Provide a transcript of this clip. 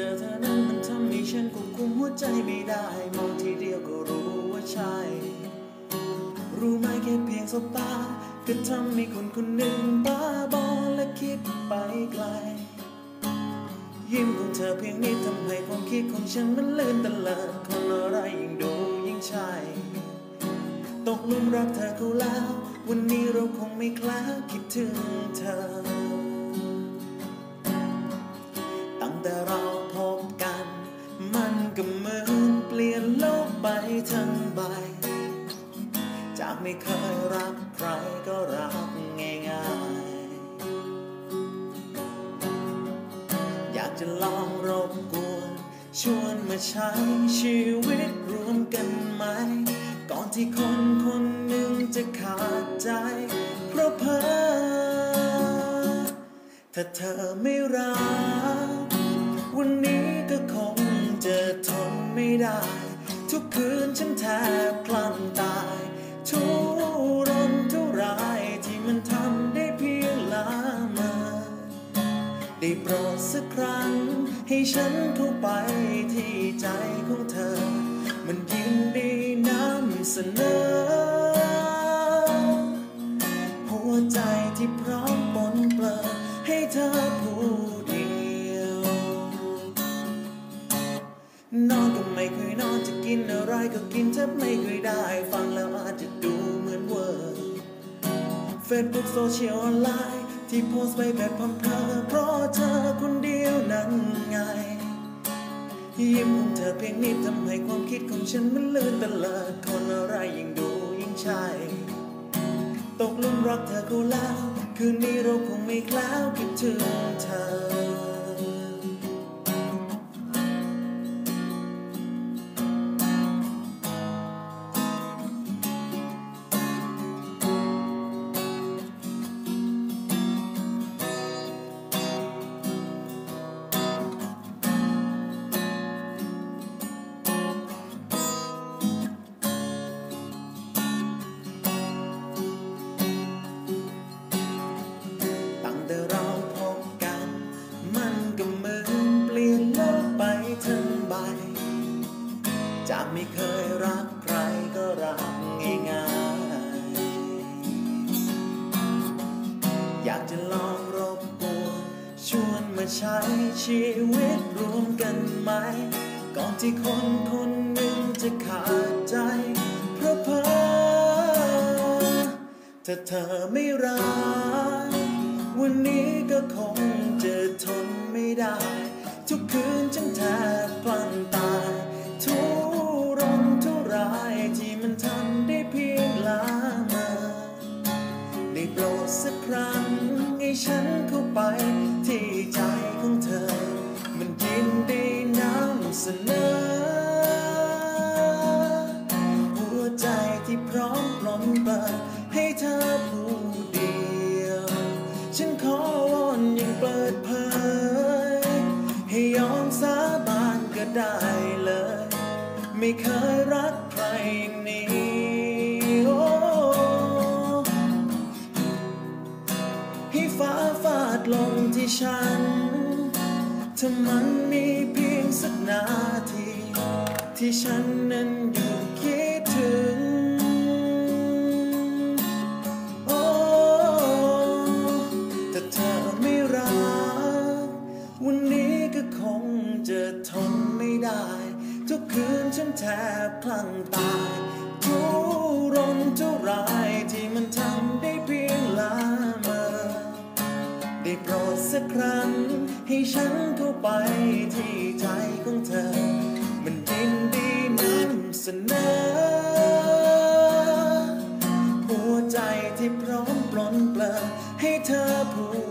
จอเธอนั้นมันทำให้ฉันควบคุมหัวใจไม่ได้ มองทีเดียวก็รู้ว่าใช่ รู้ไหมแค่เพียงสบตา ก็ทำให้คนคนหนึ่งบ้าบอและคิดไปไกล ยิ้มของเธอเพียงนี้ทำให้ความคิดของฉันมันเลื่อนตะเลิดคนอะไรยิ่งดูยิ่งใช่ ตกหลุมรักเธอเขาแล้ว วันนี้เราคงไม่คล้าคิดถึงเธอ ไปทั้งใบ จากไม่เคยรักใครก็รักง่ายๆ อยากจะลองรบกวนชวนมาใช้ชีวิตรวมกันไหม ก่อนที่คนคนหนึ่งจะขาดใจ เพราะเพอถ้าเธอไม่รัก ฉันเข้าไปที่ใจของเธอ มันยินดีนำเสนอ หัวใจที่พร้อมปนเปลือให้เธอผู้เดียว นอนก็ไม่เคยนอนจะกินอะไรก็กินแทบไม่เคยได้ ฟังแล้วอาจจะดูเหมือนเวอร์เฟซบุ๊กโซเชียลออนไลน์ที่โพสไปแบบพัมเพอเพราะเธอ ยิ้มของเธอเพียงนิดทำให้ความคิดของฉันมันลื่นตะเลิดคนอะไรยิ่งดูยิ่งใช่ตกลุมรักเธอเขาแล้ว คืนนี้เราคงไม่คล้วคิดถึงเธอ ไม่เคยรักใครก็รักง่ายๆ อยากจะลองรบกวนชวนมาใช้ชีวิตรวมกันไหม ก่อนที่คนคนหนึ่งจะขาดใจ เพราะเพอถ้าเธอไม่รัก วันนี้ก็คงจะทนไม่ได้ ทุกคืนฉันแทบ สักครั้งให้ฉันเข้าไปที่ใจของเธอ มันยินดีนำเสนอ หัวใจที่พร้อมปลนเปิดให้เธอผู้เดียว ฉันขอวอนอย่างเปิดเผย ให้ยอมสาบานก็ได้เลย ไม่เคยรักใครอย่างนี้ ลงที่ฉัน ถ้ามันมีเพียงสักนาที ที่ฉันนั้นอยู่คิดถึง โอ้ แต่เธอไม่รัก วันนี้ก็คงจะทนไม่ได้ ทุกคืนฉันแทบพลังตายทุรนทุรายที่ ครั้ง ให้ฉันเข้าไปที่ใจของเธอ มันยินดีนำเสนอ หัวใจที่พร้อมปลนเปลือให้เธอผู้